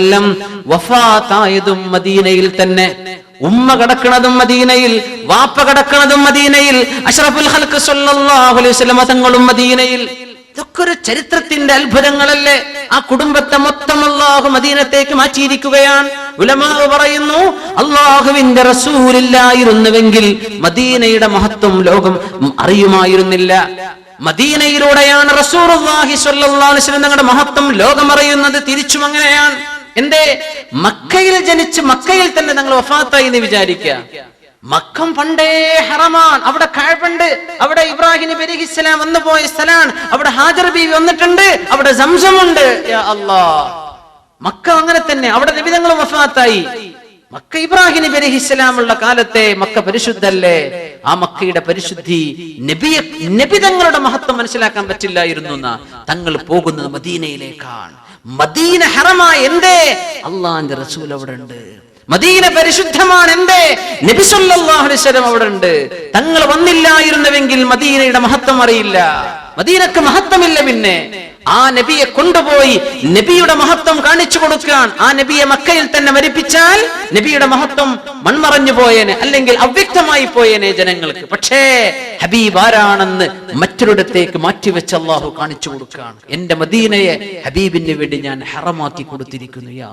വസല്ലം വഫാത്തായതും മദീനയിൽ തന്നെ. ഉമ്മ കിടക്കണതും മദീനയിൽ വാപ്പ കിടക്കണതും മദീനയിൽ അഷറഫുൽ ഹൽക്ക് സല്ലല്ലാഹു അലൈഹി വസല്ലം മദീനയിൽ. ഇതൊക്കെ ഒരു ചരിത്രത്തിന്റെ അത്ഭുതങ്ങളല്ലേ? ആ കുടുംബത്തെ മൊത്തം അള്ളാഹു മദീനത്തേക്ക് മാറ്റിയിരിക്കുകയാണ്. ഉലമാവ് പറയുന്നു അള്ളാഹുവിന്റെ റസൂലില്ലായിരുന്നുവെങ്കിൽ മദീനയുടെ മഹത്വം ലോകം അറിയുമായിരുന്നില്ല. മദീനയിലൂടെയാണ് വസല്ലം തങ്ങളുടെ മഹത്വം ലോകം അറിയുന്നത് തിരിച്ചും അങ്ങനെയാണ്. എന്തേ? മക്കയിൽ ജനിച്ച് മക്കയിൽ തന്നെ തങ്ങൾ വഫാത്തായി എന്ന് വിചാരിക്കുക മക്കം പണ്ടേ ഹറമാൻ. അവിടെ കാഴ്പണ്ട് അവിടെ ഇബ്രാഹിം നബി ഇസ്ലാം വന്നു പോയ സ്ഥലമാണ്. അവിടെ ഹാജർ ബീവി വന്നിട്ടുണ്ട്. അവിടെ സംസമുണ്ട് അല്ലാ മക്ക അങ്ങനെ തന്നെ. അവിടെ നബിതങ്ങൾ വഫാത്തായി. മക്ക ഇബ്രാഹിം നബി ഇസ്ലാമുള്ള കാലത്തെ മക്ക പരിശുദ്ധല്ലേ? ആ മക്കയുടെ പരിശുദ്ധി നബിയെ നബിതങ്ങളുടെ മഹത്വം മനസ്സിലാക്കാൻ പറ്റില്ലായിരുന്നു തങ്ങൾ പോകുന്നത് മദീനയിലേക്കാണ്. മദീന ഹറമായ എന്തേ? അള്ളാന്റെ റസൂൽ അവിടെ ഉണ്ട്. മദീന പരിശുദ്ധമാണ് എന്റെ നബി സല്ലല്ലാഹു അലൈഹി വസല്ലം അവിടെ ഉണ്ട്. തങ്ങൾ വന്നില്ലായിരുന്നുവെങ്കിൽ മദീനയുടെ മഹത്വം അറിയില്ല. മദീനക്ക് മഹത്വമില്ല പിന്നെ. ആ നബിയെ കൊണ്ടുപോയി നബിയുടെ മഹത്വം കാണിച്ചു കൊടുക്കാൻ ആ നബിയെ മക്കയിൽ തന്നെ മരിപ്പിച്ചാൽ നബിയുടെ മഹത്വം മൺമറഞ്ഞു പോയേനെ അല്ലെങ്കിൽ അവ്യക്തമായി പോയേനെ ജനങ്ങൾക്ക്. പക്ഷേ ഹബീബ് ആരാണെന്ന് മറ്റൊരിടത്തേക്ക് മാറ്റിവെച്ച് അള്ളാഹു കാണിച്ചു കൊടുക്കുകയാണ്. എന്റെ മദീനയെ ഹബീബിന് വേണ്ടി ഞാൻ ഹറമാക്കി കൊടുത്തിരിക്കുന്നു യാ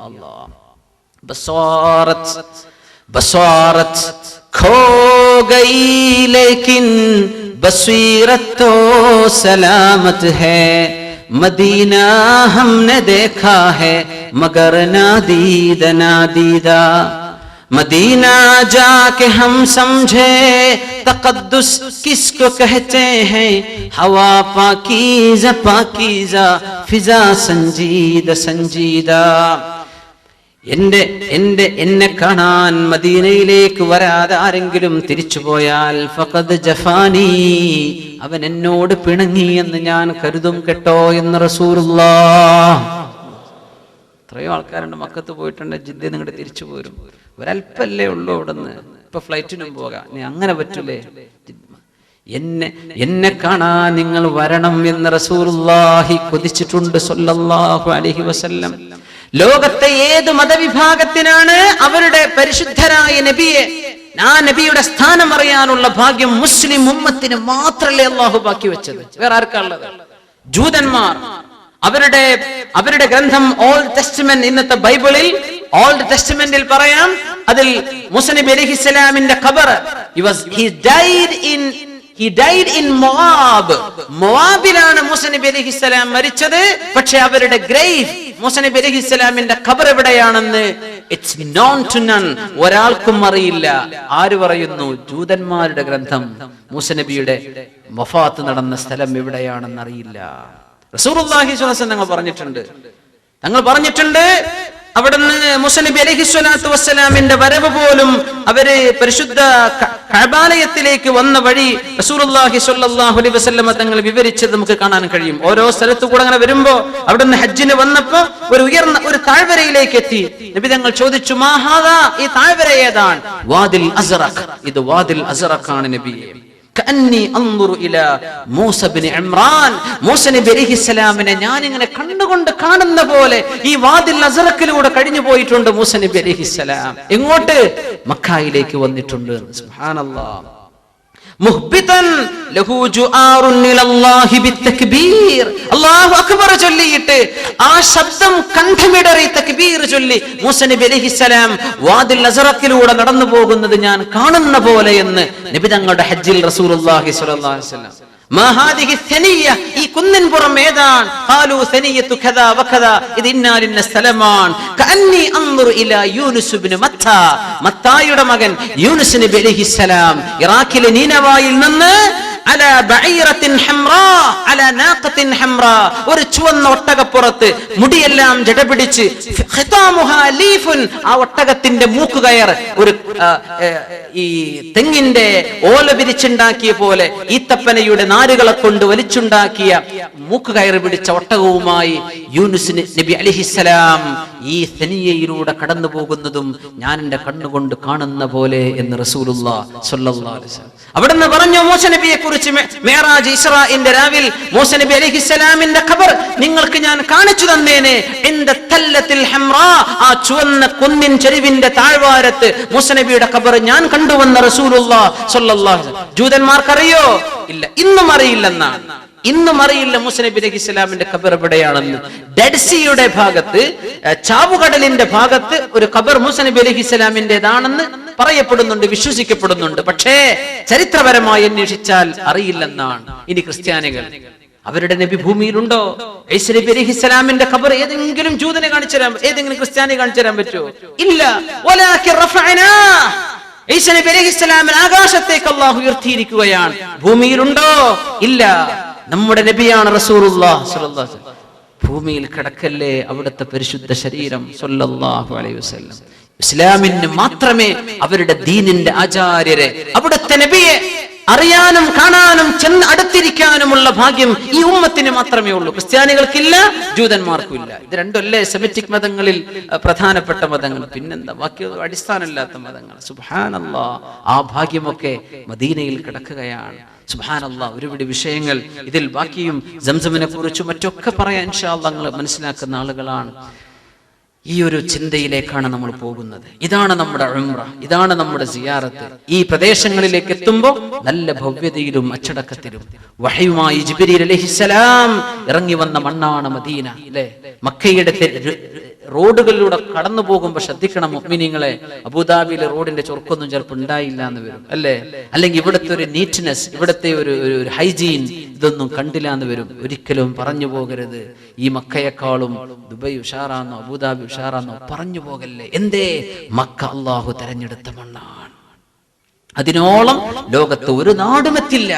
کھو گئی لیکن بصیرت تو سلامت ہے۔ مدینہ ہم نے دیکھا ہے، مگر نادید نادیدہ۔ مدینہ جا کے ہم سمجھے، تقدس کس کو کہتے ہیں؟ ہوا پاکیزہ پاکیزہ، فضا سنجیدہ سنجیدہ۔ എന്റെ എന്റെ എന്നെ കാണാൻ മദീനയിലേക്ക് വരാതെ ആരെങ്കിലും തിരിച്ചു പോയാൽ ഫഖദ് ജഫാനി അവൻ എന്നോട് പിണങ്ങി എന്ന് ഞാൻ കരുതും കേട്ടോ എന്ന് റസൂറുല്ലാ എത്രയോ ആൾക്കാരുണ്ട് മക്കത്ത് പോയിട്ടുണ്ട് ജിദ്ദ നിങ്ങളുടെ തിരിച്ചു പോരും. ഒരല്പല്ലേ ഉള്ളൂ നിന്ന് ഇപ്പൊ ഫ്ലൈറ്റിനും പോകാം. അങ്ങനെ പറ്റൂലേ? എന്നെ എന്നെ കാണാൻ നിങ്ങൾ വരണം എന്ന് റസൂലുള്ളാഹി കൊതിച്ചിട്ടുണ്ട് സല്ലല്ലാഹു അലൈഹി വസല്ലം. ലോകത്തെ ഏത് മതവിഭാഗത്തിനാണ് അവരുടെ പരിശുദ്ധരായ നബിയെ ആ നബിയുടെ സ്ഥാനം അറിയാനുള്ള ഭാഗ്യം മുസ്ലിം ഉമ്മത്തിന് മാത്രമല്ലേ അള്ളാഹു ബാക്കി വെച്ചത്? വേറെ ആർക്കാണുള്ളത് ജൂതന്മാർ. അവരുടെ അവരുടെ ഗ്രന്ഥം ഓൾഡ് ടെസ്റ്റ്മെന്റ് ഇന്നത്തെ ബൈബിളിൽ ഓൾഡ് ടെസ്റ്റ്മെന്റിൽ പറയാം അതിൽ മുസനബി അലഹിസ്സലാമിന്റെ ഖബർ he died in he died in Moab മൊവാബിലാണ് മൂസ നബി അലൈഹിസ്സലാം മരിച്ചത്. പക്ഷെ അവരുടെ ഗ്രേവ് മൂസ നബി അലൈഹിസ്സലാമിന്റെ ഖബർ എവിടെയാണെന്ന് ഇറ്റ്സ് നോൺ ടു നൺ ഒരാൾക്കും അറിയില്ല. ആര് പറയുന്നു? ജൂതന്മാരുടെ ഗ്രന്ഥം. മൂസ നബിയുടെ വഫാത്ത് നടന്ന സ്ഥലം എവിടെയാണെന്ന് അറിയില്ല. സ്വല്ലല്ലാഹു അലൈഹി തങ്ങൾ പറഞ്ഞിട്ടുണ്ട്. തങ്ങൾ പറഞ്ഞിട്ടുണ്ട് അവിടുന്ന് മുസനബി അലഹി സ്വലാത്തു വസ്സലാമിന്റെ വരവ് പോലും അവർ പരിശുദ്ധ കബാലയത്തിലേക്ക് വന്ന വഴി റസൂലുള്ളാഹി സ്വല്ലല്ലാഹു അലൈഹി വസല്ലമ തങ്ങൾ വിവരിച്ചത് നമുക്ക് കാണാൻ കഴിയും. ഓരോ സ്ഥലത്തു കൂടെ അങ്ങനെ വരുമ്പോ അവിടുന്ന് ഹജ്ജിന് വന്നപ്പോ ഒരു ഉയർന്ന ഒരു താഴ്വരയിലേക്ക് എത്തി. നബി തങ്ങൾ ചോദിച്ചു മാഹാദ ഈ താഴ്വര ഏതാണ്? വാദിൽ അസറഖ്. ഇത് വാദിൽ അസറഖാണ് നബി നബിയെ. അലിഹിസ്സലാമിനെ ഇങ്ങനെ കണ്ടുകൊണ്ട് കാണുന്ന പോലെ ഈ വാതിൽ അസറക്കിലൂടെ കഴിഞ്ഞു പോയിട്ടുണ്ട് മൂസ നബി അലിഹിസ്സലാം എങ്ങോട്ട്? മക്കായിലേക്ക് വന്നിട്ടുണ്ട്. സുബ്ഹാനല്ലാഹ് അള്ളാഹു അക്ബർ ചൊല്ലിയിട്ട് ആ ശബ്ദം കണ്ഠമിടറി തക്ബീർ ചൊല്ലി മൂസ നബി അലഹിസലാം വാതിൽ അസറക്കിലൂടെ നടന്നു പോകുന്നത് ഞാൻ കാണുന്ന പോലെ എന്ന് നബി തങ്ങളുടെ ഹജ്ജിൽ റസൂൽ അള്ളാഹി സ്വലാ വസ്ലാം ഈ കുന്നൻപുറം ഏതാണ്? ഇത് ഇന്നാലിന്ന സ്ഥലമാണ്. മത്തായുടെ മകൻ യൂനുസ് നബി അലഹിസലാം ഇറാഖിലെ നീനവായിൽ നിന്ന് ഒരു ചുവന്ന ഒട്ടകപ്പുറത്ത് മുടിയെല്ലാം ജടപിടിച്ച് ആ ഒട്ടകത്തിന്റെ മൂക്കുകയർ ഒരു ഈ തെങ്ങിന്റെ ഓല വിരിച്ചുണ്ടാക്കിയ പോലെ ഈത്തപ്പനയുടെ നാരുകളെ കൊണ്ട് വലിച്ചുണ്ടാക്കിയ മൂക്കുകയർ പിടിച്ച ഒട്ടകവുമായി യൂനുസ് നബി അലിഹിസ്സലാം ഈ സനിയയിലൂടെ കടന്നു പോകുന്നതും ഞാൻ എന്റെ കണ്ണുകൊണ്ട് കാണുന്ന പോലെ എന്ന് റസൂലുള്ള വസല്ലം. അവിടുന്ന് പറഞ്ഞു മൂസ നബിയെ കുറിച്ച് മേറാജ് ഇസ്രാന്റെ രാവിൽ മൂസ നബി അലൈഹിസ്സലാമിന്റെ ഖബർ നിങ്ങൾക്ക് ഞാൻ കാണിച്ചു തന്നേനെ. എന്റെ തല്ലത്തിൽ ഹെമ്രാ ആ ചുവന്ന കുന്നിൻ ചെരുവിന്റെ താഴ്വാരത്ത് മൂസ നബിയുടെ ഖബർ ഞാൻ കണ്ടുവന്ന റസൂലുള്ള ജൂതന്മാർക്കറിയോ? ഇല്ല. ഇന്നും അറിയില്ലെന്നാണ്. ഇന്നും അറിയില്ല മൂസ നബി അലൈഹി ഇസ്ലാമിന്റെ ഖബർ എവിടെയാണെന്ന്. ഡെഡ് സീയുടെ ഭാഗത്ത് ചാവുകടലിന്റെ ഭാഗത്ത് ഒരു ഖബർ മൂസ നബി അലൈഹി ഇസ്ലാമിന്റേതാണെന്ന് പറയപ്പെടുന്നുണ്ട് വിശ്വസിക്കപ്പെടുന്നുണ്ട്. പക്ഷേ ചരിത്രപരമായി അന്വേഷിച്ചാൽ അറിയില്ലെന്നാണ് ഇനി ക്രിസ്ത്യാനികൾ. അവരുടെ നബി ഭൂമിയിലുണ്ടോ? ഈസ അലഹി ഇസ്ലാമിന്റെ ഖബർ ഏതെങ്കിലും ജൂതനെ കാണിച്ചു തരാൻ ഏതെങ്കിലും ക്രിസ്ത്യാനി കാണിച്ചു തരാൻ പറ്റുമോ? ഇല്ല. ഈശ്വര അലൈഹി ഇസ്ലാമിനെ ആകാശത്തേക്ക് അള്ളാഹു ഉയർത്തിയിരിക്കുകയാണ്. ഭൂമിയിലുണ്ടോ? ഇല്ല. നമ്മുടെ നബിയാണ്. ഭൂമിയിൽ കിടക്കല്ലേ അവിടുത്തെ പരിശുദ്ധ ശരീരം അലൈഹി ഇസ്ലാമിന് മാത്രമേ അവരുടെ ദീനിന്റെ ആചാര്യരെ അവിടുത്തെ നബിയെ അറിയാനും കാണാനും ചെന്ന് അടുത്തിരിക്കാനുമുള്ള ഭാഗ്യം ഈ ഉമ്മത്തിന് മാത്രമേ ഉള്ളൂ. ക്രിസ്ത്യാനികൾക്കില്ല ജൂതന്മാർക്കും ഇല്ല ഇത് രണ്ടല്ലേ സെമിറ്റിക് മതങ്ങളിൽ പ്രധാനപ്പെട്ട മതങ്ങൾ. പിന്നെന്താ? ബാക്കി അടിസ്ഥാനമില്ലാത്ത മതങ്ങൾ. സുബാനല്ലാ ആ ഭാഗ്യമൊക്കെ മദീനയിൽ കിടക്കുകയാണ്. സുബാനല്ലാ ഒരുപിടി വിഷയങ്ങൾ ഇതിൽ ബാക്കിയും ജംസമിനെ കുറിച്ചും മറ്റൊക്കെ പറയാൻ ഇൻഷാല്ലാ നിങ്ങൾ മനസ്സിലാക്കുന്ന ആളുകളാണ്. ഈ ഒരു ചിന്തയിലേക്കാണ് നമ്മൾ പോകുന്നത്. ഇതാണ് നമ്മുടെ ഉംറ ഇതാണ് നമ്മുടെ സിയാറത്ത്. ഈ പ്രദേശങ്ങളിലേക്ക് എത്തുമ്പോൾ നല്ല ഭവ്യതയിലും അച്ചടക്കത്തിലും. വഹയുമായി ജിബിരി അലഹിസലാം ഇറങ്ങി വന്ന മണ്ണാണ് മദീന അല്ലെ? മക്കയുടെ റോഡുകളിലൂടെ കടന്നു പോകുമ്പോൾ ശ്രദ്ധിക്കണം മുഅ്മിനീങ്ങളെ. അബുദാബിയിലെ റോഡിന്റെ ചൊർക്കൊന്നും ചിലപ്പോൾ ഉണ്ടായില്ല എന്ന് വരും അല്ലേ? അല്ലെങ്കിൽ ഇവിടുത്തെ ഒരു നീറ്റ്നെസ് ഇവിടുത്തെ ഒരു- ഒരു ഹൈജീൻ ഇതൊന്നും കണ്ടില്ല എന്ന് വരും. ഒരിക്കലും പറഞ്ഞു പോകരുത്. ഈ മക്കയെക്കാളും ദുബൈ ഉഷാറാന്നോ അബുദാബി ഉഷാറാന്നോ പറഞ്ഞു പോകല്ലേ? എന്തേ? മക്ക അള്ളാഹു തെരഞ്ഞെടുത്ത മണ്ണാണ്. അതിനോളം ലോകത്ത് ഒരു നാടും എത്തില്ല.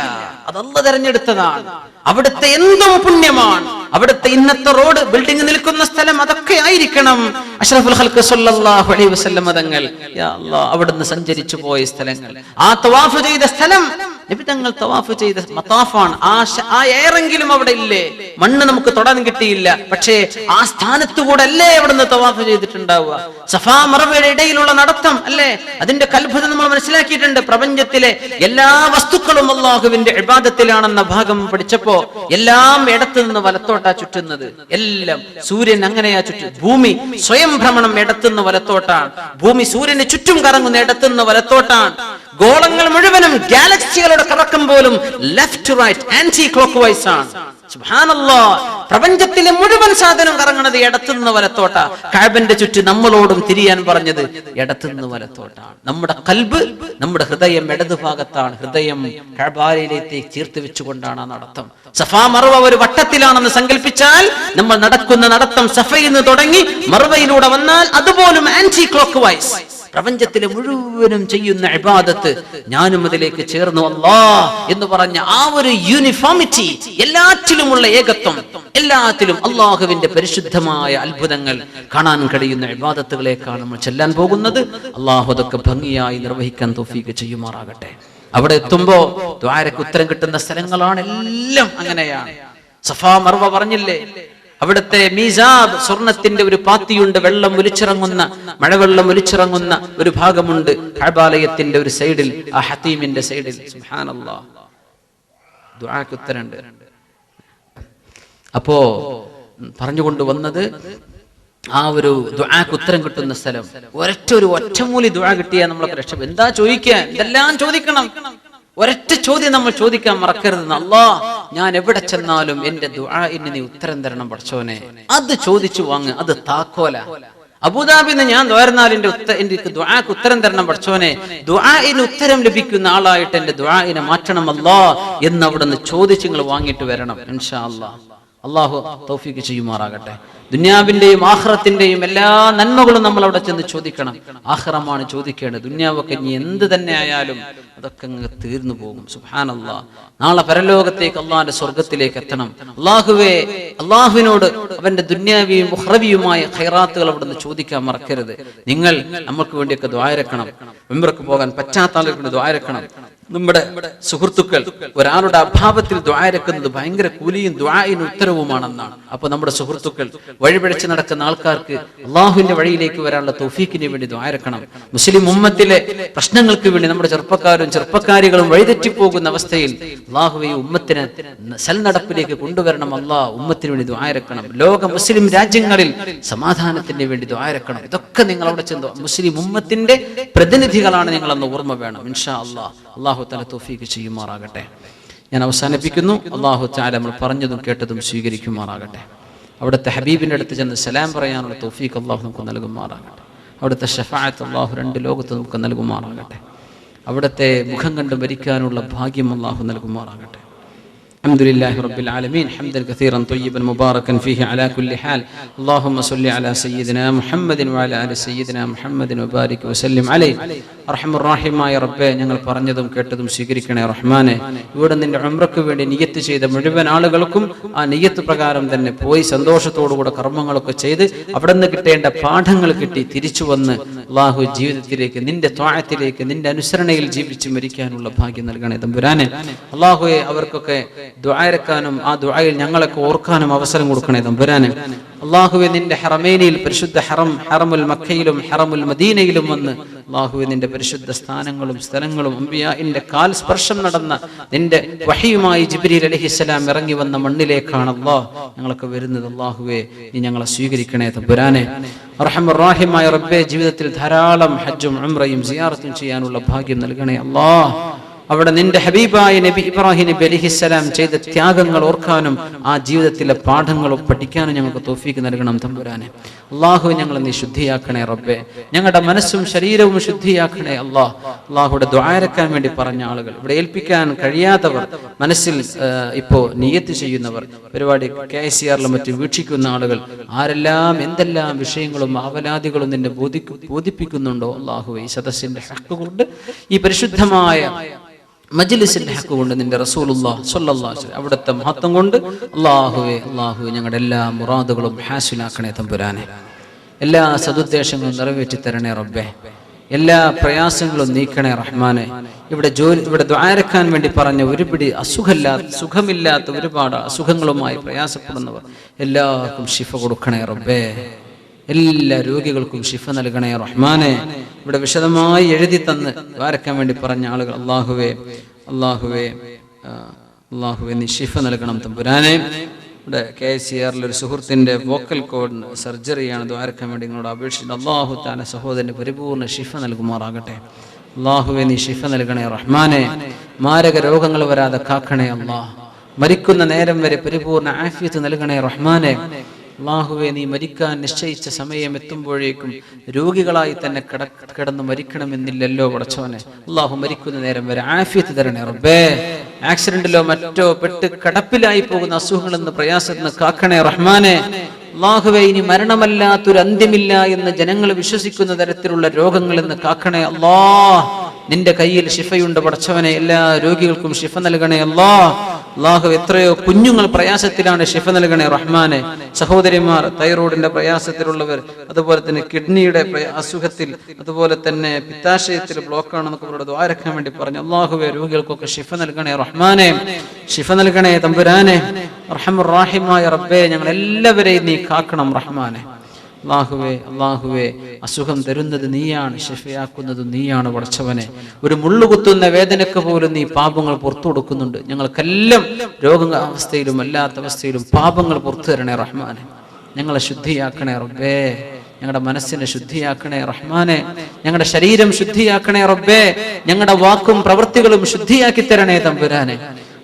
അതല്ല തെരഞ്ഞെടുത്തതാണ്. അവിടുത്തെ എന്തും പുണ്യമാണ്. അവിടുത്തെ ഇന്നത്തെ റോഡ് ബിൽഡിംഗ് നിൽക്കുന്ന സ്ഥലം അതൊക്കെ ആയിരിക്കണം. അഷ്റഫുൽ സല്ലല്ലാഹു അലൈഹി വസല്ലം തങ്ങൾ യാ അല്ലാഹ് അവിടുന്ന് സഞ്ചരിച്ചു പോയ സ്ഥലങ്ങൾ. ആ തവാഫ് ചെയ്ത സ്ഥലം നബി തങ്ങൾ തവാഫ് ചെയ്ത മത്താഫാണ് ആ ആ ഏറെങ്കിലും അവിടെ ഇല്ലേ? മണ്ണ് നമുക്ക് തൊടാൻ കിട്ടിയില്ല. പക്ഷേ ആ സ്ഥാനത്ത് കൂടെ അല്ലേ അവിടുന്ന് തവാഫ് ചെയ്തിട്ടുണ്ടാവുക? സഫാ മറവയുടെ ഇടയിലുള്ള നടത്തം അല്ലേ? അതിന്റെ കൽഭുതം നമ്മൾ മനസ്സിലാക്കിയിട്ടുണ്ട്. പ്രപഞ്ചത്തിലെ എല്ലാ വസ്തുക്കളും അള്ളാഹുവിന്റെ ഇബാദത്തിലാണെന്ന ഭാഗം പഠിച്ചപ്പോ എല്ലാം ഇടത്തു നിന്ന് വലത്തോട്ടാ ചുറ്റുന്നത്. എല്ലാം സൂര്യൻ അങ്ങനെയാ ചുറ്റും ഭൂമി സ്വയം ഭ്രമണം ഇടത്തുനിന്ന് വലത്തോട്ടാണ്. ഭൂമി സൂര്യന് ചുറ്റും കറങ്ങുന്ന ഇടത്തുനിന്ന് വലത്തോട്ടാണ്. ഗോളങ്ങൾ മുഴുവനും ഗാലക്സികളുടെ കറക്കം പോലും left right anticlockwise ആണ് പ്രപഞ്ചത്തിലെ മുഴുവൻ സാധനം കറങ്ങണത് ഇടത്തുനിന്ന് വലത്തോട്ട. കാബന്റെ ചുറ്റി നമ്മളോടും തിരിയാൻ പറഞ്ഞത് ഇടത്തുനിന്ന് വലത്തോട്ടാണ്. നമ്മുടെ കൽബ് നമ്മുടെ ഹൃദയം ഇടതുഭാഗത്താണ് ഹൃദയം കഴബാലയിലേക്ക് ചീർത്തി വെച്ചുകൊണ്ടാണ് ആ നടത്തം. സഫാ മറുവ ഒരു വട്ടത്തിലാണെന്ന് സങ്കല്പിച്ചാൽ നമ്മൾ നടക്കുന്ന നടത്തം സഫയിൽ നിന്ന് തുടങ്ങി മറുവയിലൂടെ വന്നാൽ അതുപോലും ആന്റി ക്ലോക്ക് വൈസ് പ്രപഞ്ചത്തിലെ മുഴുവനും ചെയ്യുന്ന ഇബാദത്ത് ഞാനും അതിലേക്ക് ചേർന്നു. അല്ലാ എന്ന് പറഞ്ഞ ആ ഒരു യൂണിഫോമിറ്റി എല്ലാറ്റിലുമുള്ള ഏകത്വം എല്ലാത്തിലും അള്ളാഹുവിന്റെ പരിശുദ്ധമായ അത്ഭുതങ്ങൾ കാണാൻ കഴിയുന്ന ഇബാദത്തുകളേക്കാണ് നമ്മൾ ചെല്ലാൻ പോകുന്നത്. അള്ളാഹു അതൊക്കെ ഭംഗിയായി നിർവഹിക്കാൻ തോഫീക്ക് ചെയ്യുമാറാകട്ടെ. അവിടെ എത്തുമ്പോ ദ്വാരക്ക് ഉത്തരം കിട്ടുന്ന സ്ഥലങ്ങളാണ് എല്ലാം അങ്ങനെയാണ്. സഫാ മർവ പറഞ്ഞില്ലേ? അവിടുത്തെ മീസാബ് സ്വർണത്തിന്റെ ഒരു പാത്തിയുണ്ട്. വെള്ളം ഒലിച്ചിറങ്ങുന്ന മഴവെള്ളം ഒലിച്ചിറങ്ങുന്ന ഒരു ഭാഗമുണ്ട് കഴബാലയത്തിന്റെ ഒരു സൈഡിൽ ആ ഹത്തീമിന്റെ സൈഡിൽ. ഉത്തരണ്ട് അപ്പോ പറഞ്ഞുകൊണ്ട് വന്നത് ആ ഒരു ദുആക്ക് ഉത്തരം കിട്ടുന്ന സ്ഥലം. ഒരൊറ്റ ഒരു ഒറ്റമൂലി ദുആ കിട്ടിയാൽ നമ്മളൊക്കെ രക്ഷപ്പെടും എന്താ ചോദിക്കാൻ ഇതെല്ലാം ചോദിക്കണം? ഒരൊറ്റ ചോദ്യം നമ്മൾ ചോദിക്കാൻ മറക്കരുത് അല്ലാ ഞാൻ എവിടെ ചെന്നാലും എന്റെ നീ ഉത്തരം തരണം പഠിച്ചോനെ അത് ചോദിച്ചു വാങ്ങ് അത് താക്കോല. അബുദാബിന്ന് ഞാൻ തോർന്നാൽ എന്റെ എനിക്ക് ദുആക്ക് ഉത്തരം തരണം പഠിച്ചോനെ ദുആഇന് ഉത്തരം ലഭിക്കുന്ന ആളായിട്ട് എന്റെ ദുആഇനെ മാറ്റണം എന്ന് അവിടെ നിന്ന് ചോദിച്ച് നിങ്ങൾ വാങ്ങിയിട്ട് വരണം ഇൻഷാ അള്ളാഹു തൗഫീക്ക് ചെയ്യുമാറാകട്ടെ. ദുന്യാവിന്റെയും ആഹ്റത്തിന്റെയും എല്ലാ നന്മകളും നമ്മൾ അവിടെ ചെന്ന് ചോദിക്കണം. ആഹ്റമാണ് ചോദിക്കേണ്ടത്. ദുന്യാവൊക്കെ ഇനി എന്ത് തന്നെ ആയാലും അതൊക്കെ അങ്ങ് തീർന്നു പോകും. സുഹാനല്ലാ നാളെ പരലോകത്തേക്ക് അള്ളാഹിന്റെ സ്വർഗത്തിലേക്ക് എത്തണം. അള്ളാഹുവേ അള്ളാഹുവിനോട് അവന്റെ ദുന്യാവിയും ഹറവിയുമായ ഖൈറാത്തുകൾ അവിടുന്ന് ചോദിക്കാൻ മറക്കരുത്. നിങ്ങൾ നമ്മൾക്ക് വേണ്ടിയൊക്കെ ദ്വാരക്കണം മെമ്പർക്ക് പോകാൻ പറ്റാത്ത ആളുകൾക്ക് ദ്വാരക്കണം നമ്മുടെ സുഹൃത്തുക്കൾ ഒരാളുടെ അഭാവത്തിൽ ദ്വാരക്കുന്നത് ഭയങ്കര കൂലിയും ദ്വായും ഉത്തരവുമാണെന്നാണ്. അപ്പൊ നമ്മുടെ സുഹൃത്തുക്കൾ വഴിപിഴച്ച് നടക്കുന്ന ആൾക്കാർക്ക് അള്ളാഹുവിന്റെ വഴിയിലേക്ക് വരാനുള്ള തൗഫീഖിന് വേണ്ടി ദ്വാരക്കണം മുസ്ലിം ഉമ്മത്തിലെ പ്രശ്നങ്ങൾക്ക് വേണ്ടി നമ്മുടെ ചെറുപ്പക്കാരും ചെറുപ്പക്കാരികളും വഴിതെറ്റിപ്പോകുന്ന അവസ്ഥയിൽ അള്ളാഹുവെ ഉമ്മത്തിന് സൽനടപ്പിലേക്ക് കൊണ്ടുവരണം. അള്ളാഹ് ഉമ്മത്തിന് വേണ്ടി ദ്വാരക്കണം ലോക മുസ്ലിം രാജ്യങ്ങളിൽ സമാധാനത്തിന് വേണ്ടി ദ്വാരക്കണം ഇതൊക്കെ നിങ്ങൾ അവിടെ ചെന്ന് മുസ്ലിം ഉമ്മത്തിന്റെ പ്രതിനിധികളാണ് നിങ്ങളെന്ന് ഓർമ്മ വേണം. ഇൻഷാ അള്ളാഹ് അള്ളാഹു തല തോഫീക്ക് ചെയ്യുമാറാകട്ടെ. ഞാൻ അവസാനിപ്പിക്കുന്നു. അള്ളാഹു താല നമ്മൾ പറഞ്ഞതും കേട്ടതും സ്വീകരിക്കുമാറാകട്ടെ. അവിടുത്തെ ഹബീബിന്റെ അടുത്ത് ചെന്ന് സലാം പറയാനുള്ള തോഫീക്ക് അള്ളാഹു നമുക്ക് നൽകുമാറാകട്ടെ. അവിടുത്തെ ഷഫായത്ത് അള്ളാഹു രണ്ട് ലോകത്ത് നമുക്ക് നൽകുമാറാകട്ടെ. അവിടുത്തെ മുഖം കണ്ട് മരിക്കാനുള്ള ഭാഗ്യം അള്ളാഹു നൽകുമാറാകട്ടെ. الحمد لله رب العالمين حمدا كثيرا طيبا مباركا فيه على كل حال اللهم صل على سيدنا محمد وعلى ال سيدنا محمد وبارك وسلم عليه അർഹം റാഹിമായ റബ്ബെ ഞങ്ങൾ പറഞ്ഞതും കേട്ടതും സ്വീകരിക്കണേ റഹ്മാനെ ഇവിടെ നിന്റെ ഉംറയ്ക്ക് വേണ്ടി നിയത്ത് ചെയ്ത മുഴുവൻ ആളുകൾക്കും ആ നിയത്ത് പ്രകാരം തന്നെ പോയി സന്തോഷത്തോടുകൂടെ കർമ്മങ്ങളൊക്കെ ചെയ്ത് അവിടെ നിന്ന് കിട്ടേണ്ട പാഠങ്ങൾ കിട്ടി തിരിച്ചു വന്ന് അള്ളാഹു ജീവിതത്തിലേക്ക് നിന്റെ ത്വാഴത്തിലേക്ക് നിന്റെ അനുസരണയിൽ ജീവിച്ച് മരിക്കാനുള്ള ഭാഗ്യം നൽകണേ തമ്പുരാനെ അള്ളാഹുയെ അവർക്കൊക്കെ ദ്വാരക്കാനും ആ ദ്വായിൽ ഞങ്ങളൊക്കെ ഓർക്കാനും അവസരം കൊടുക്കണേ തമ്പുരാനെ അള്ളാഹുവെ നിന്റെ ഹറമേനിയിൽ പരിശുദ്ധ ഹറം ഹറമുൽ മക്കയിലും ഹറമുൽ മദീനയിലും വന്ന് അള്ളാഹുവെ നിന്റെ പരിശുദ്ധ സ്ഥാനങ്ങളും സ്ഥലങ്ങളും അമ്പിയാന്റെ കാൽ സ്പർശം നടന്ന നിന്റെ വഹിയുമായി ജിബ്രീൽ അലഹിസ്സലാം ഇറങ്ങി വന്ന മണ്ണിലേക്കാണ് അള്ളാഹ് ഞങ്ങളൊക്കെ വരുന്നത്. അള്ളാഹുവെ നീ ഞങ്ങളെ സ്വീകരിക്കണേ തമ്പുരാനെ റഹമുറാഹിമായ റബ്ബെ ജീവിതത്തിൽ ധാരാളം ഹജ്ജും ഉംറയും സിയാറത്തും ചെയ്യാനുള്ള ഭാഗ്യം നൽകണേ അള്ളാഹ്. അവിടെ നിന്റെ ഹബീബായ നബി ഇബ്രാഹിം നബി അലിഹിസ്സലാം ചെയ്ത ത്യാഗങ്ങൾ ഓർക്കാനും ആ ജീവിതത്തിലെ പാഠങ്ങൾ പഠിക്കാനും ഞങ്ങൾക്ക് തോഫീക്ക് നൽകണം തമ്പുരാനെ. അള്ളാഹു ഞങ്ങൾ നീ ശുദ്ധിയാക്കണേ റബ്ബെ. ഞങ്ങളുടെ മനസ്സും ശരീരവും ശുദ്ധിയാക്കണേ അള്ളാഹ്. അള്ളാഹുടെ ദ്വാരക്കാൻ വേണ്ടി പറഞ്ഞ ആളുകൾ ഇവിടെ ഏൽപ്പിക്കാൻ കഴിയാത്തവർ മനസ്സിൽ ഇപ്പോൾ ഇപ്പോ നിയത്ത് ചെയ്യുന്നവർ പരിപാടി കെ സി ആറിലും മറ്റും വീക്ഷിക്കുന്ന ആളുകൾ ആരെല്ലാം എന്തെല്ലാം വിഷയങ്ങളും ആവലാദികളും നിന്നെ ബോധിക്കു ബോധിപ്പിക്കുന്നുണ്ടോ അള്ളാഹു ഈ സദസ്സിന്റെ ഹക്ക് കൊണ്ട് ഈ പരിശുദ്ധമായ മജ്ലിസിന്റെ ഹക്ക് കൊണ്ട് നിന്റെ റസൂലുള്ള അവിടുത്തെ മഹത്വം കൊണ്ട് അള്ളാഹുവെ അള്ളാഹുവെ ഞങ്ങളുടെ എല്ലാ മുറാദുകളും ഹാസിലാക്കണേ തമ്പുരാനെ. എല്ലാ സതുദ്ദേശങ്ങളും നിറവേറ്റി തരണേ റബ്ബേ. എല്ലാ പ്രയാസങ്ങളും നീക്കണേ റഹ്മാനെ. ഇവിടെ ജോലി ഇവിടെ ദ്വാരക്കാൻ വേണ്ടി പറഞ്ഞ ഒരുപിടി അസുഖമില്ലാത്ത സുഖമില്ലാത്ത ഒരുപാട് അസുഖങ്ങളുമായി പ്രയാസപ്പെടുന്നവർ എല്ലാവർക്കും ശിഫ കൊടുക്കണേ റബ്ബേ. എല്ലാ രോഗികൾക്കും ശിഫ നൽകണേ റഹ്മാനെ. ഇവിടെ വിശദമായി എഴുതി തന്ന് ദ്വാരക്കാൻ വേണ്ടി പറഞ്ഞ ആളുകൾ അള്ളാഹുവേ അള്ളാഹുവേ അള്ളാഹുവെ നീ ശിഫ നൽകണം തമ്പുരാനെ. ഇവിടെ കെ സി ആറിൽ ഒരു സുഹൃത്തിന്റെ വോക്കൽ കോഡിന് സർജറിയാണ് ദ്വാരക്കാൻ വേണ്ടി നിങ്ങളോട് അപേക്ഷിച്ചിട്ട് അള്ളാഹു താന സഹോദരന് പരിപൂർണ ശിഫ നൽകുമാറാകട്ടെ. അള്ളാഹുവെ നീ ശിഫ നൽകണേ റഹ്മാനെ. മാരക രോഗങ്ങൾ വരാതെ കാക്കണേ അള്ളാഹ്. മരിക്കുന്ന നേരം വരെ പരിപൂർണ ആഫിയത്ത് നൽകണേ റഹ്മാനെ. അള്ളാഹുവെ നീ മരിക്കാൻ നിശ്ചയിച്ച സമയം എത്തുമ്പോഴേക്കും രോഗികളായി തന്നെ കിട കിടന്ന് മരിക്കണമെന്നില്ലല്ലോ പടച്ചവനെ അള്ളാഹു മരിക്കുന്ന നേരം വരെ ആഫിയത്ത് തരണേ റബ്ബേ. ആക്സിഡന്റിലോ മറ്റോ പെട്ട് കടപ്പിലായി പോകുന്ന അസുഖങ്ങളിൽ നിന്ന് പ്രയാസത്തിൽ നിന്ന് കാക്കണേ റഹ്മാനെ. അള്ളാഹുവെ ഇനി മരണമല്ലാത്തൊരു അന്ത്യമില്ല എന്ന് ജനങ്ങൾ വിശ്വസിക്കുന്ന തരത്തിലുള്ള രോഗങ്ങളിൽ നിന്ന് കാക്കണേ അല്ലാ നിന്റെ കയ്യിൽ ശിഫയുണ്ട് പടച്ചവനെ എല്ലാ രോഗികൾക്കും ശിഫ നൽകണേ അല്ലാ. അള്ളാഹു എത്രയോ കുഞ്ഞുങ്ങൾ പ്രയാസത്തിലാണ് ശിഫ നൽകണേ റഹ്മാനെ. സഹോദരിമാർ തൈറോയിഡിന്റെ പ്രയാസത്തിലുള്ളവർ അതുപോലെ തന്നെ കിഡ്നിയുടെ അസുഖത്തിൽ അതുപോലെ തന്നെ പിത്താശയത്തിൽ ബ്ലോക്ക് അവരുടെ ദ്വാരക്കാൻ വേണ്ടി പറഞ്ഞു. അള്ളാഹുവെ രോഗികൾക്കൊക്കെ ശിഫ നൽകണേ റഹ്മാനെ. ശിഫ നൽകണേ തമ്പുരാനെ. റഹ്മുറാഹിമായ റബ്ബെ ഞങ്ങൾ എല്ലാവരെയും നീ കാക്കണം റഹ്മാനെ. അള്ളാഹുവേ അള്ളാഹുവേ അസുഖം തരുന്നത് നീയാണ് ശിഫയാക്കുന്നത് നീയാണ് പടച്ചവനെ. ഒരു മുള്ളുകുത്തുന്ന വേദനക്ക് പോലും നീ പാപങ്ങൾ പുറത്തു കൊടുക്കുന്നുണ്ട്. ഞങ്ങൾക്കെല്ലാം രോഗ അവസ്ഥയിലും അല്ലാത്ത അവസ്ഥയിലും പാപങ്ങൾ പുറത്തു തരണേ റഹ്മാനെ. ഞങ്ങളെ ശുദ്ധിയാക്കണേ റബ്ബേ. ഞങ്ങളുടെ മനസ്സിനെ ശുദ്ധിയാക്കണേ റഹ്മാനെ. ഞങ്ങളുടെ ശരീരം ശുദ്ധിയാക്കണേ റബ്ബേ. ഞങ്ങളുടെ വാക്കും പ്രവൃത്തികളും ശുദ്ധിയാക്കി തരണേ തമ്പുരാനെ.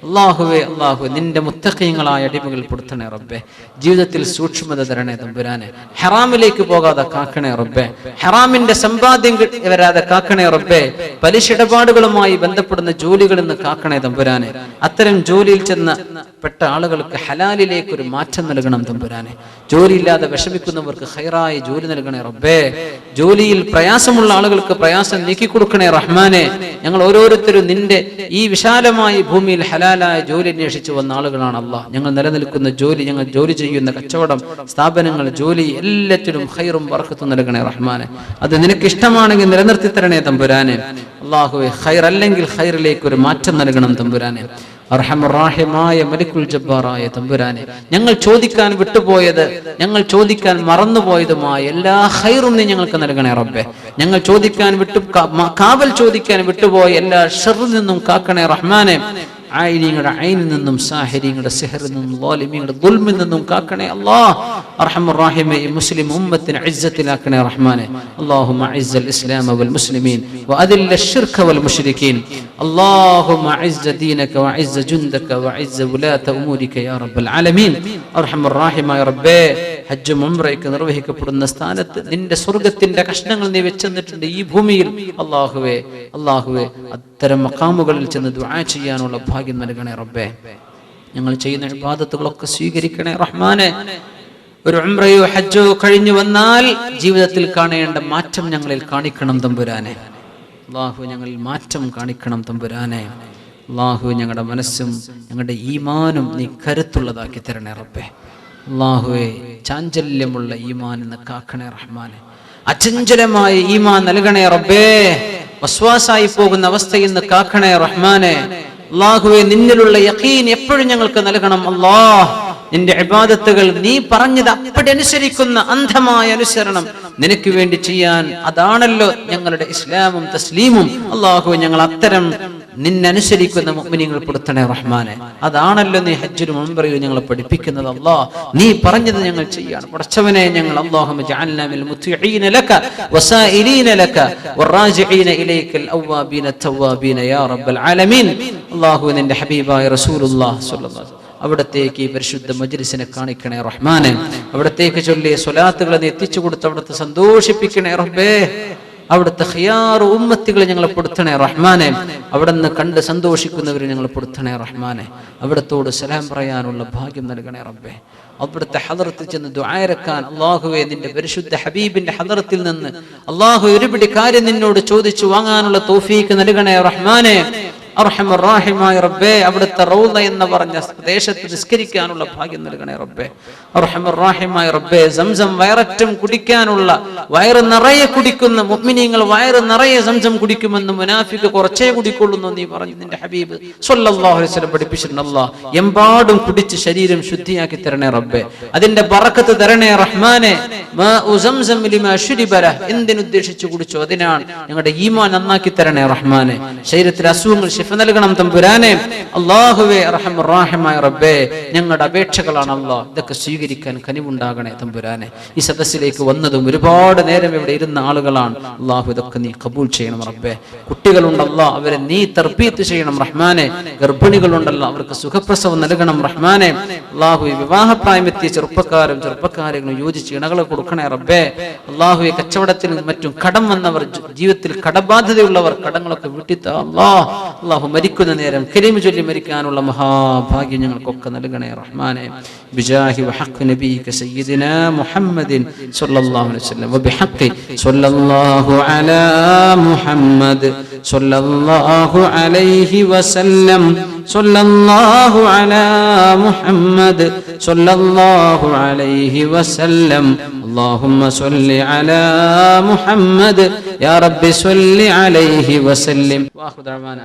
അള്ളാഹുവേ അള്ളാഹു നിന്റെ മുത്തക്കയങ്ങളായ അടിമകൾ പെടുത്തണേ റബ്ബെ. ജീവിതത്തിൽ സൂക്ഷ്മത തരണേ തമ്പുരാനെ. ഹെറാമിലേക്ക് പോകാതെ കാക്കണേ റബ്ബെ. ഹെറാമിന്റെ സമ്പാദ്യം വരാതെ കാക്കണേ റബ്ബെ. പലിശ ഇടപാടുകളുമായി ബന്ധപ്പെടുന്ന ജോലികളിൽ നിന്ന് കാക്കണേ തമ്പുരാനെ. അത്തരം ജോലിയിൽ ചെന്ന പെട്ട ആളുകൾക്ക് ഹലാലിലേക്ക് ഒരു മാറ്റം നൽകണം തമ്പുരാനെ. ജോലിയില്ലാതെ വിഷമിക്കുന്നവർക്ക് ഹൈറായ ജോലി നൽകണേ റബ്ബേ. ജോലിയിൽ പ്രയാസമുള്ള ആളുകൾക്ക് പ്രയാസം നീക്കി കൊടുക്കണേ റഹ്മാനെ. ഞങ്ങൾ ഓരോരുത്തരും നിന്റെ ഈ വിശാലമായ ഭൂമിയിൽ ഹലാലായ ജോലി അന്വേഷിച്ചു വന്ന ആളുകളാണ് അള്ളാഹ്. ഞങ്ങൾ നിലനിൽക്കുന്ന ജോലി ഞങ്ങൾ ജോലി ചെയ്യുന്ന കച്ചവടം സ്ഥാപനങ്ങൾ ജോലി എല്ലാറ്റിലും ഹൈറും വർക്കത്തും നൽകണേ റഹ്മാനെ. അത് നിനക്ക് ഇഷ്ടമാണെങ്കിൽ നിലനിർത്തി തരണേ തമ്പുരാനെ. അള്ളാഹുവെ ഹൈർ അല്ലെങ്കിൽ ഹൈറിലേക്ക് ഒരു മാറ്റം നൽകണം തമ്പുരാനെ. അർഹമുറാഹിമായ മലിക്കുൽ ജബ്ബാറായ തമ്പുരാനെ. ഞങ്ങൾ ചോദിക്കാൻ വിട്ടുപോയത് ഞങ്ങൾ ചോദിക്കാൻ മറന്നുപോയതുമായ എല്ലാ ഹൈറും നീ ഞങ്ങൾക്ക് നൽകണേ റബ്ബെ. ഞങ്ങൾ ചോദിക്കാൻ വിട്ടു കാവൽ ചോദിക്കാൻ വിട്ടുപോയ എല്ലാ ഷെറിൽ നിന്നും കാക്കണേ റഹ്മാനെ. ആയിര്യങ്ങളുടെ അയിനിൽ നിന്നും സാഹര്യങ്ങളുടെ സെഹറിൽ നിന്നും ലോലിമിയുടെ ദുൽമിൽ നിന്നും കാക്കണേ അള്ളാ അർഹമുറാഹിമെ മുസ്ലിം ഉമ്മത്തിന് അജ്ജത്തിലാക്കണേ റഹ്മാനെ. അള്ളാഹുമ അജ്ജൽ ഇസ്ലാമ വൽ മുസ്ലിമീൻ وأذل ശിർക വൽ اللهم أعز دينك وأعز جندك وأعز ولاة أمورك يا رب العالمين أرحم الراحم يا റബ്ബേ ഹജ്ജും ഉംറയൊക്കെ നിർവഹിക്കപ്പെടുന്ന സ്ഥാനത്ത് നിന്റെ സ്വർഗത്തിന്റെ കഷ്ണങ്ങൾ നീ വെച്ചെന്നിട്ടുണ്ട് ഈ ഭൂമിയിൽ. അള്ളാഹുവെ അള്ളാഹുവെ അത്തരം മക്കാമുകളിൽ ചെന്ന് ദുആ ചെയ്യാനുള്ള ഭാഗ്യം നൽകണേ റബ്ബേ. ഞങ്ങൾ ചെയ്യുന്ന ഇബാദത്തുകളൊക്കെ സ്വീകരിക്കണേ റഹ്മാനെ. ഒരു ഉംറയോ ഹജ്ജോ കഴിഞ്ഞു വന്നാൽ ജീവിതത്തിൽ കാണേണ്ട മാറ്റം ഞങ്ങളിൽ കാണിക്കണം തമ്പുരാനെ. അള്ളാഹു ഞങ്ങളിൽ മാറ്റം കാണിക്കണം തമ്പുരാനെ. അള്ളാഹു ഞങ്ങളുടെ മനസ്സും ഞങ്ങളുടെ ഈമാനും നീ കരുത്തുള്ളതാക്കി തരണേ റബ്ബേ. അള്ളാഹുവെ ചാഞ്ചല്യമുള്ള ഈമാൻ എന്ന് കാക്കണേ റഹ്മാനെ. അചഞ്ചലമായ ഈമാൻ നൽകണേ റബ്ബേ. വസ്വാസായി പോകുന്ന അവസ്ഥയിൽ നിന്ന് കാക്കണേ റഹ്മാനെ. അള്ളാഹുവെ നിന്നിലുള്ള യഖീൻ എപ്പോഴും ഞങ്ങൾക്ക് നൽകണം. അള്ളാഹ് നിന്റെ ഇബാദത്തുകൾ നീ പറഞ്ഞത് അപ്പടി അനുസരിക്കുന്ന അന്ധമായ അനുസരണം നിനക്ക് വേണ്ടി ചെയ്യാൻ അതാണല്ലോ ഞങ്ങളുടെ ഇസ്ലാമും തസ്ലീമും. അള്ളാഹു ഞങ്ങൾ അത്തരം നിന്നനുസരിക്കുന്ന മുഗ്മിനിങ്ങൾ പെടുത്തണേ റഹ്മാനെ. അതാണല്ലോ നീ ഹജ്ജിനും മുൻപറിയു ഞങ്ങൾ പഠിപ്പിക്കുന്നത് അല്ലാ. നീ പറഞ്ഞത് ഞങ്ങൾ ചെയ്യാണ്. പടച്ചവനെ ഞങ്ങൾ അല്ലാഹുമ്മ ജഅൽനാ മിൽ ലക ലക ഇലൈക നിന്റെ ഹബീബായ അവിടത്തേക്ക് ഈ പരിശുദ്ധ മജ്ലിസിനെ കാണിക്കണേ റഹ്മാനെ. അവിടത്തേക്ക് ചൊല്ലിയ സ്വലാത്തുകളെ എത്തിച്ചു കൊടുത്ത് അവിടുത്തെ സന്തോഷിപ്പിക്കണേ റബ്ബേ. അവിടുത്തെ ഖിയാർ ഉമ്മത്തികളെ ഞങ്ങളെ പൊടുത്തണേ റഹ്മാനെ. അവിടെ നിന്ന് കണ്ട് സന്തോഷിക്കുന്നവരെ ഞങ്ങൾ പൊടുത്തണേ റഹ്മാനെ. അവിടത്തോട് സലാം പറയാനുള്ള ഭാഗ്യം നൽകണേ റബ്ബേ. അവിടുത്തെ ഹദർത്തിൽ ചെന്ന് ദ്വായരക്കാൻ അള്ളാഹുവെ നിന്റെ പരിശുദ്ധ ഹബീബിന്റെ ഹദർത്തിൽ നിന്ന് അള്ളാഹു ഒരുപിടി കാര്യം നിന്നോട് ചോദിച്ചു വാങ്ങാനുള്ള തോഫീക്ക് നൽകണേ റഹ്മാനെ. അർഹമറാഹിമായ റബ്ബേ അവിടുത്തെ റൗദ എന്ന് പറഞ്ഞ ദേശത്ത് നിസ്കരിക്കാനുള്ള ഭാഗ്യം നൽകണേ റബ്ബേ. അർഹമറാഹിമായ റബ്ബേ സംസം വയററ്റം കുടിക്കാനുള്ള വയറ് നിറയെ കുടിക്കുന്ന മുഅ്മിനീങ്ങൾ വയറ് നിറയെ സംസം കുടിക്കുമെന്ന് മുനാഫിക്ക് കുറച്ചേ കുടിക്കൊള്ളുന്നു നീ പറഞ്ഞു. നിന്റെ ഹബീബ് സ്വല്ലല്ലാഹു അലൈഹി വസല്ലം പഠിപ്പിച്ചിട്ടുണ്ട് അല്ലാഹ്. എമ്പാടും കുടിച്ച് ശരീരം ശുദ്ധിയാക്കി തരണേ റബ്ബേ. അതിന്റെ പറക്കത്ത് തരണേ റഹ്മാനെ. എന്തിനുദ്ദേശിച്ച് കുടിച്ചോ? അതിനാണ് ഞങ്ങളുടെ ഈമാൻ നന്നാക്കി തരണേ റഹ്മാനെ. ശരീരത്തിലെ അസുഖങ്ങൾ ശിഫ നൽകണം തമ്പുരാനെ അള്ളാഹുവേ റഹമുറാഹിമായ റബ്ബേ ഞങ്ങളുടെ അപേക്ഷകളാണ് അള്ളാഹ് ഇതൊക്കെ സ്വീകരിക്കാൻ കനിവുണ്ടാകണേ തമ്പുരാനെ ഈ സദസ്സിലേക്ക് വന്നതും ഒരുപാട് നേരം ഇവിടെ ഇരുന്ന ആളുകളാണ്. അള്ളാഹു ഇതൊക്കെ നീ കബൂൽ ചെയ്യണം റബ്ബേ. കുട്ടികളുണ്ടല്ലോ അവരെ നീ തർപ്പീത്ത് ചെയ്യണം റഹ്മാനെ. ഗർഭിണികളുണ്ടല്ലോ അവർക്ക് സുഖപ്രസവം നൽകണം റഹ്മാനെ. അള്ളാഹു വിവാഹപ്രായമെത്തിയ ചെറുപ്പക്കാരും ചെറുപ്പക്കാരും യോജിച്ച് ഇണകളെ കൊടുക്കണേ റബ്ബേ. അള്ളാഹു കച്ചവടത്തിൽ മറ്റും കടം വന്നവർ ജീവിതത്തിൽ കടബാധ്യതയുള്ളവർ കടങ്ങളൊക്കെ വീട്ടിത്ത. അള്ളാഹ് അള്ളാഹു മരിക്കുന്ന നേരം കരീം ചൊല്ലി മരിക്കാനുള്ള മഹാഭാഗ്യം ഞങ്ങൾക്കൊക്കെ നൽകണേ റഹ്മാനെ ബിജാഹി വഹഖ് നബീക സയ്യിദിനാ മുഹമ്മദിൻ സ്വല്ലല്ലാഹു അലൈഹി വസല്ലം വബിഹഖ് സ്വല്ലല്ലാഹു അലാ മുഹമ്മദ് സ്വല്ലല്ലാഹു അലൈഹി വസല്ലം സ്വല്ലല്ലാഹു അലാ മുഹമ്മദ് സ്വല്ലല്ലാഹു അലൈഹി വസല്ലം اللهم صل على محمد يا رب صل عليه وسلم واخر دعوانا